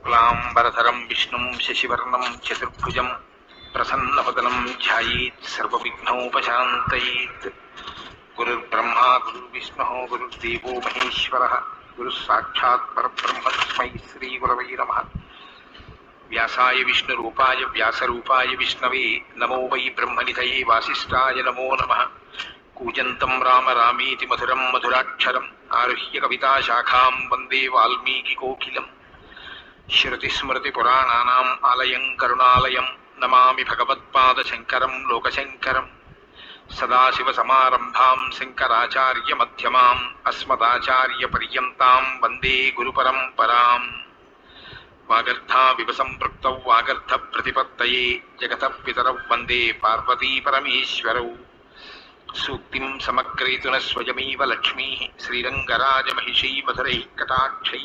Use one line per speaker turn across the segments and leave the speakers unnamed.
शुक्लाम्बरधरं विष्णु, शशिवर्ण, चतुर्भुज प्रसन्न पदनम सर्वविघ्नोपशान्तयेत्। गुरुर्ब्रह्मा, गुरुर्विष्णुः, गुरुर्देवो महेश्वरः गुरुः साक्षात् नम। व्यासाय विष्णुरूपाय, व्यासरूपाय विष्णवे, नमो वै ब्रह्मनिधये वासिष्ठाय नमो नमः। कूजन्तं राम रामेति मधुरं मधुराक्षरम्, आरुह्य कविताशाखां वंदे वाल्मीकिकोकिलम्। శృతిస్మృతిపురాణానాం ఆలయం కరుణాలయం నమామి భగవత్పాదశంకరం లోకశంకరం సదాశివసమారంభాం శంకరాచార్యమధ్యమాం అస్మదాచార్యపర్యంతాం వందే గురుపరంపరాం వాగర్థావివ సంపృక్త వాగర్థ ప్రతిపత్తయే జగత పితరౌ వందే పార్వతీ పరమేశ్వరౌ సూక్తిం సమగ్రేతున స్వయమేవ లక్ష్మీ శ్రీరంగరాజమహిషీ మధురై కటాక్షై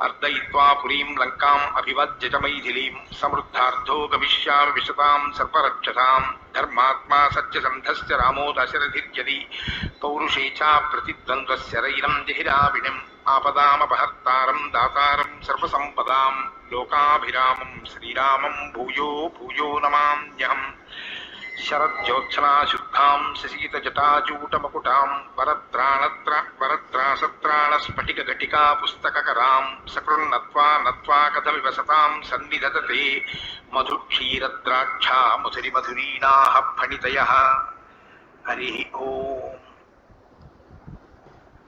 अर्दयित्वा पुरीं लङ्काम् अभिवद्यजमैथिलीम् समृद्धार्थो गमिष्यामि विशताम् सर्वरक्षसाम्। धर्मात्मा सत्यसन्धस्य रामो दशरथिर्यदि। पौरुषे च प्रतिद्वन्द्वस्य रैरम् जहिराविणिम्। आपदामपहर्तारम्, दातारम्, सर्वसम्पदाम्। लोकाभिरामम्, श्रीरामम्, भूयो भूयो नमाम्यहम्। నమామ్యహం శరజ్యోత్సనాశుద్ధాం శశీతజటాజూటమకుటాం వరత్రాణత్ర వరత్రాసత్రాణస్ఫటికఘటికా పుస్తకకరాం సకృన్నత్వా నత్వా కథమివ సతాం సన్నిధతతే మధుక్షీరద్రాక్షా మధురి మధురీణాః ఫణితయः హరి ఓం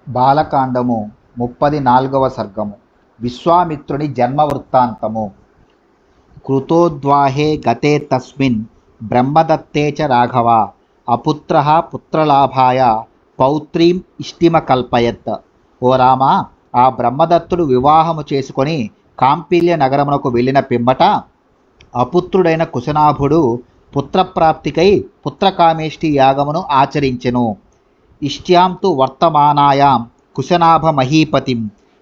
బాలకాండము ముప్పది నాలుగవ సర్గము విశ్వామిత్రుని జన్మ వృత్తాంతము కృతోద్వాహే గతే తస్మిన్ బ్రహ్మదత్తే చ రాఘవ అపుత్ర పుత్రలాభాయ పౌత్రీం ఇష్టిమ కల్పయత్ ఓ రామ ఆ బ్రహ్మదత్తుడు వివాహము చేసుకొని కాంపిల్య నగరమునకు వెళ్ళిన పిమ్మట అపుత్రుడైన కుశనాభుడు పుత్రప్రాప్తికై పుత్రకామేష్టి యాగమును ఆచరించెను. ఇష్ట్యాం తు వర్తమానాయాం కుశనాభ మహీపతిం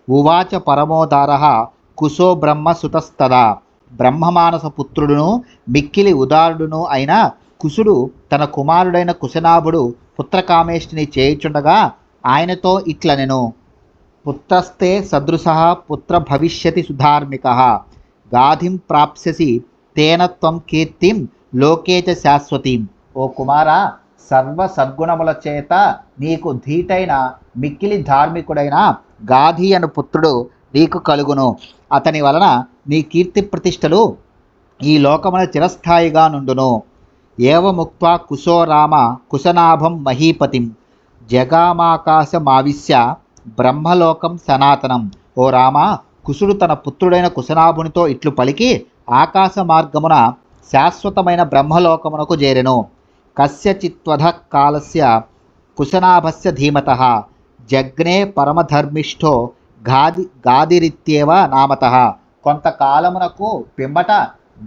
ఉవాచ పరమోదార కుశో బ్రహ్మసుతస్తదా. బ్రహ్మమానస పుత్రుడును మిక్కిలి ఉదారుడును అయిన కుశుడు తన కుమారుడైన కుశనాభుడు పుత్రకామేష్టిని చేయుచుండగా ఆయనతో ఇట్లనెను పుత్రస్తే సదృశ పుత్ర భవిష్యతి సుధార్మిక. గాధిం ప్రాప్స్యసి తేన త్వం కీర్తిం లోకేచ శాశ్వతీం. ఓ కుమార సర్వ సద్గుణముల చేత నీకు ధీటైన మిక్కిలి ధార్మికుడైన గాధి అను పుత్రుడు నీకు కలుగును. అతని వలన నీ కీర్తి ప్రతిష్టలు ఈ లోకమున చిరస్థాయిగా నుండును. ఏవముక్వా కుశోరామ కుశనాభం మహీపతిం జగామాకాశమావిశ్య బ్రహ్మలోకం సనాతనం. ఓ రామ కుశుడు తన పుత్రుడైన కుశనాభునితో ఇట్లు పలికి ఆకాశ మార్గమున శాశ్వతమైన బ్రహ్మలోకమునకు చేరెను. కస్యచిత్వధ కాలస్య కుశనాభస్య ధీమత జగ్నే పరమధర్మిష్ఠో గాది గాదిరిత్యేవ నామత కొంతకాలమునకు పిమ్మట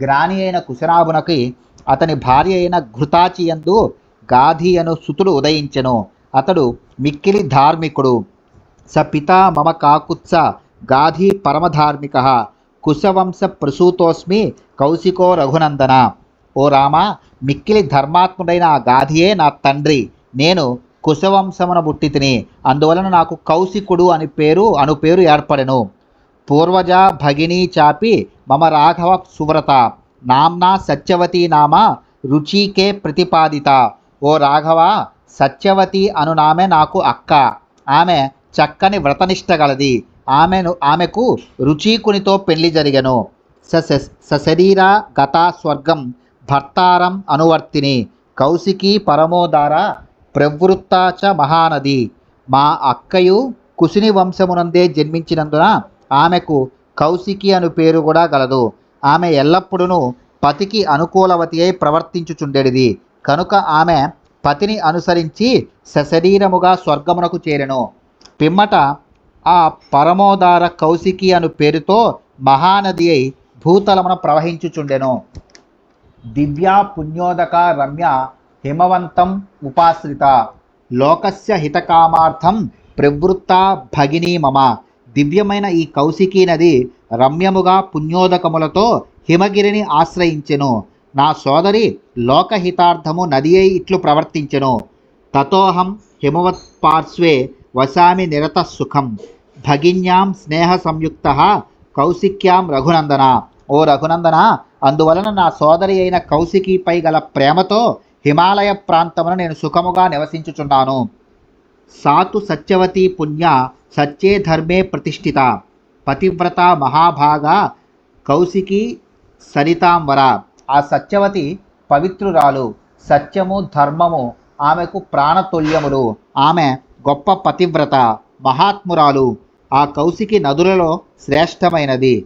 గ్రాని అయిన కుశనాభునకి అతని భార్య అయిన ఘృతాచియందు గాధి అను సుతుడు ఉదయించెను. అతడు మిక్కిలి ధార్మికుడు. స పితా మమ కాకుత్స గాధి పరమధార్మిక. కుశవంశ ప్రసూతోస్మి కౌశికో రఘునందన. ఓ రామ మిక్కిలి ధర్మాత్ముడైన ఆ గాధియే నా తండ్రి. నేను కుశవంశమున బుట్టి తిని అందువలన నాకు కౌశికుడు అని పేరు అను పేరు ఏర్పడెను. పూర్వజ భగినీ చాపి మమ రాఘవ సువ్రత. నామ్నా సత్యవతి నామ రుచికే ప్రతిపాదిత. ఓ రాఘవ సత్యవతి అనునామే నాకు అక్క. ఆమె చక్కని వ్రతనిష్ట గలది. ఆమెను ఆమెకు రుచీకునితో పెళ్ళి జరిగెను. స సశరీర గతా స్వర్గం భర్తారం అనువర్తిని. కౌశికీ పరమోదార ప్రవృత్తా చ మహానది. మా అక్కయు కుశిని వంశమునందే జన్మించినందున ఆమెకు కౌశికి అను పేరు కూడా గలదు ఆమె ఎల్లప్పుడూ పతికి అనుకూలవతి అయి ప్రవర్తించుచుండెడిది. కనుక ఆమె పతిని అనుసరించి సశరీరముగా స్వర్గమునకు చేరెను. పిమ్మట ఆ పరమోదార కౌశికి అను పేరుతో మహానది అయి భూతలమున ప్రవహించుచుండెను. దివ్యా పుణ్యోదక రమ్య హిమవంతం ఉపాశ్రిత. లోకస్య హితకామార్థం ప్రవృత్త భగినీ మమ. దివ్యమైన ఈ కౌశికీ నది రమ్యముగా పుణ్యోదకములతో హిమగిరిని ఆశ్రయించెను. నా సోదరి లోకహితార్థము నది అయి ఇట్లు ప్రవర్తించెను. తతోహం హిమవత్ పార్శ్వే వసామి నిరత సుఖం. భగిన్యాం స్నేహ సంయుక్త కౌశిక్యాం రఘునందన. ఓ రఘునందన అందువలన నా సోదరి అయిన కౌశికీపై గల ప్రేమతో హిమాలయ ప్రాంతమున నేను సుఖముగా నివసించుచున్నాను. సాతు సత్యవతి పుణ్య సత్యే ధర్మే ప్రతిష్ఠిత పతివ్రత మహాభాగ కౌశికి సరితాంబర. ఆ సత్యవతి పవిత్రురాలు సత్యము ధర్మము ఆమెకు ప్రాణతుల్యములు. ఆమె గొప్ప పతివ్రత మహాత్మురాలు. ఆ కౌశికి నదులలో శ్రేష్టమైనది.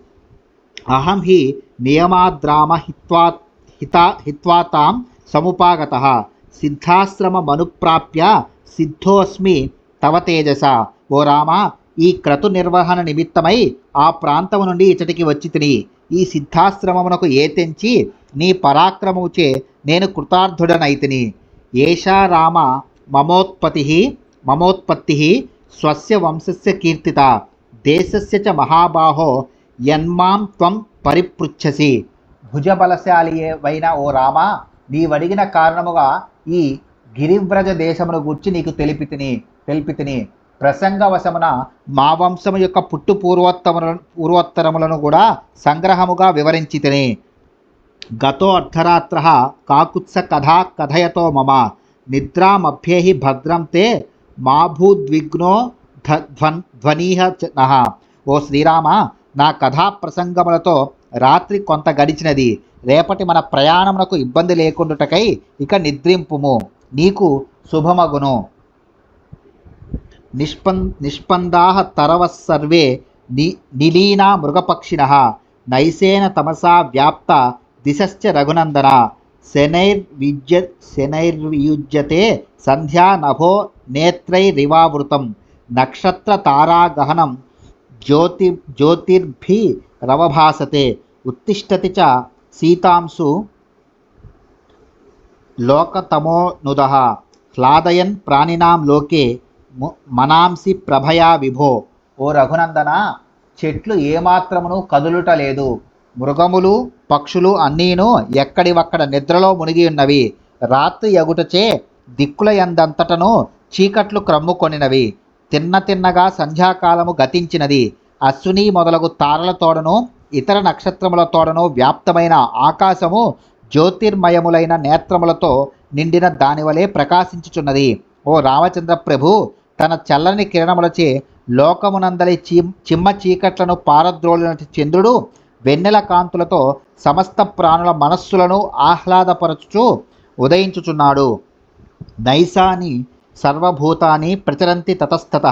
అహం హి నియమాద్రామ హిత్వా హిత హిత్వాతాం సముపాగత. సిద్ధాశ్రమమనుప్రాప్య సిద్ధోస్మి తవ తేజస. ఓ రామ ఈ క్రతు నిర్వహణ నిమిత్తమై ఆ ప్రాంతము నుండి ఇచ్చటికి వచ్చి తిని ఈ సిద్ధాశ్రమమునకు ఏ తెంచి నీ పరాక్రమముచే నేను కృతార్థుడనైతిని. ఏషా రామ మమోత్పత్తి మమోత్పత్తి స్వస్య వంశస్య కీర్తిత దేశస్య చ మహాబాహో యన్మాం త్వం పరిపృచ్ఛసి. భుజబలశాలివైన ఓ రామ నీవడిగిన కారణముగా ఈ గిరివ్రజ దేశమును గూర్చి నీకు తెలిపితిని తెలిపితిని. ప్రసంగవశమున మా వంశము యొక్క పుట్టు పూర్వోత్తములను పూర్వోత్తరములను కూడా సంగ్రహముగా వివరించి తిని గతో అర్ధరాత్ర కాకుత్స కథా కథయతో మమ. నిద్రామభ్యేహి భద్రం తే మా భూద్విఘ్నో ధ్వన్ ధ్వనీహ నహ ఓ శ్రీరామ నా కథా ప్రసంగములతో రాత్రి కొంత గడిచినది. రేపటి మన ప్రయాణమునకు ఇబ్బంది లేకుండుటకై ఇక నిద్రింపుము. నీకు శుభమగును. నిష్పన్ నిష్పందా తరవస్ సర్వే ని నిలీనా మృగపక్షిణ నైసేన తమసా వ్యాప్త దిశశ్చ రఘునందన. శనైర్విద్య శనైర్వియుజ్యతే సంధ్యా నభో నేత్రైరివావృతం. నక్షత్ర తారాగహనం జ్యోతి జ్యోతిర్భి రవభాసతే ఉత్తిష్టతి చ సీతాంశు లోకతమోనుద. హ్లాదయన్ ప్రాణినాం లోకే మనాంసి ప్రభయా విభో. ఓ రఘునందన చెట్లు ఏమాత్రమును కదులుట లేదు. మృగములు పక్షులు అన్నీను ఎక్కడివక్కడ నిద్రలో మునిగి ఉన్నవి. రాత్రి ఎగుటచే దిక్కుల ఎందంతటను చీకట్లు క్రమ్ముకొనినవి. తిన్న తిన్నగా సంధ్యాకాలము గతించినది. అశ్విని మొదలగు తారల తోడను ఇతర నక్షత్రముల తోడను వ్యాప్తమైన ఆకాశము జ్యోతిర్మయములైన నేత్రములతో నిండిన దానివలే ప్రకాశించుచున్నది. ఓ రామచంద్ర ప్రభు తన చల్లని కిరణములచే లోకమునందలి చి చిమ్మ చీకట్లను పారద్రోలినటి చంద్రుడు వెన్నెల కాంతులతో సమస్త ప్రాణుల మనస్సులను ఆహ్లాదపరచుచు ఉదయించుచున్నాడు. నైసాని సర్వభూతాని ప్రచరంతి తతస్తత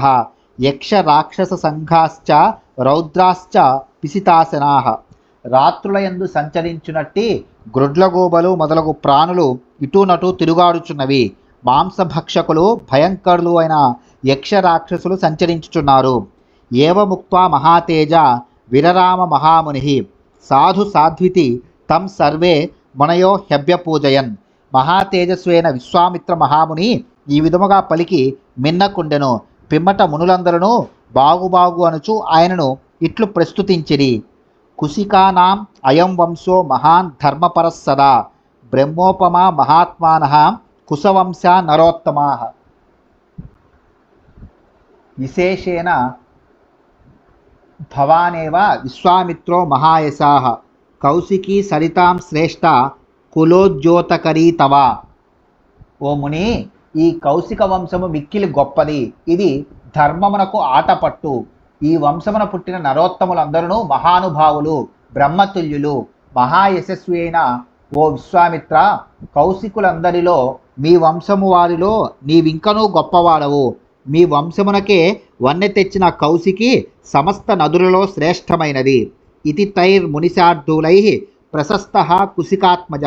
యక్ష రాక్షస సంఘాశ్చ రౌద్రాశ్చ పిసితాసనా రాత్రులయందు సంచరించునట్టి గ్రుడ్లగోబలు మొదలగు ప్రాణులు ఇటునటు తిరుగాడుచున్నవి. మాంసభక్షకులు భయంకరులు అయిన యక్ష రాక్షసులు సంచరించుచున్నారు. ఏవముక్త్వా మహాతేజ విరరామ మహాముని సాధు సాధ్వితి తం సర్వే మునయో హ్యభ్యపూజయన్ మహాతేజస్వైన విశ్వామిత్ర మహాముని ఈ విధముగా పలికి మిన్నకుండెను. పిమ్మట మునులందరూ బాగుబాగు అనుచు ఆయనను ఇట్లు ప్రస్తుతించిరి. కుశికానాం అయం వంశో మహాన్ ధర్మపరస్సదా. బ్రహ్మోపమా మహాత్మాన కుశవంశా నరోత్తమా. విశేషేణ భవానేవ విశ్వామిత్రో మహాయశాః. కౌశికీ సరితాం శ్రేష్ట కులోద్యోతకరీ తవ ఓ ముని ఈ కౌశిక వంశము మిక్కిలి గొప్పది. ఇది ధర్మమునకు ఆటపట్టు. ఈ వంశమున పుట్టిన నరోత్తములందరూ మహానుభావులు బ్రహ్మతుల్యులు మహాయశస్వి అయిన ఓ విశ్వామిత్ర కౌశికులందరిలో మీ వంశము వారిలో నీవింకనూ గొప్పవాడవు. మీ వంశమునకే వన్నె తెచ్చిన కౌశికి సమస్త నదులలో శ్రేష్టమైనది. ఇది తైర్ మునిశార్థులై ప్రశస్త కుశికాత్మజ.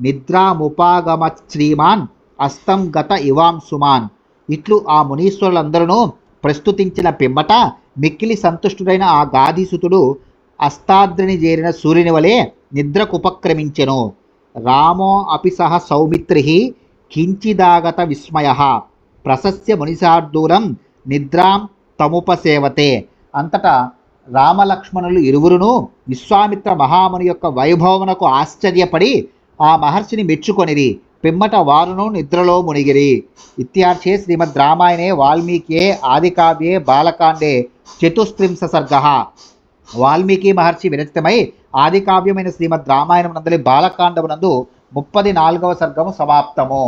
నిద్రాముపాగమ శ్రీమాన్ అస్తం గత ఇవాం సుమాన్. ఇట్లు ఆ మునీశ్వరులందరూ ప్రస్తుతించిన పిమ్మట మిక్కిలి సంతుష్టుడైన ఆ గాధిసుతుడు అస్తాద్రిని చేరిన సూర్యుని వలె నిద్రకుపక్రమించెను. రామో అపి సహ సౌమిత్రి కించిదాగత విస్మయ. ప్రశస్య మునిశార్దూలం నిద్రాం తముపసేవతే. అంతటా రామలక్ష్మణులు ఇరువురును విశ్వామిత్ర మహాముని యొక్క వైభవమునకు ఆశ్చర్యపడి ఆ మహర్షిని మెచ్చుకొనిరి. పిమ్మట వారును నిద్రలో మునిగిరి. ఇత్యార్చే శ్రీమద్ రామాయణే వాల్మీకియే ఆదికావ్యే బాలకాండే చతుస్త్రింశ సర్గ. వాల్మీకి మహర్షి విరచితమై ఆదికావ్యమైన శ్రీమద్ రామాయణం నందలి బాలకాండమునందు ముప్పది నాలుగవ సర్గము సమాప్తము.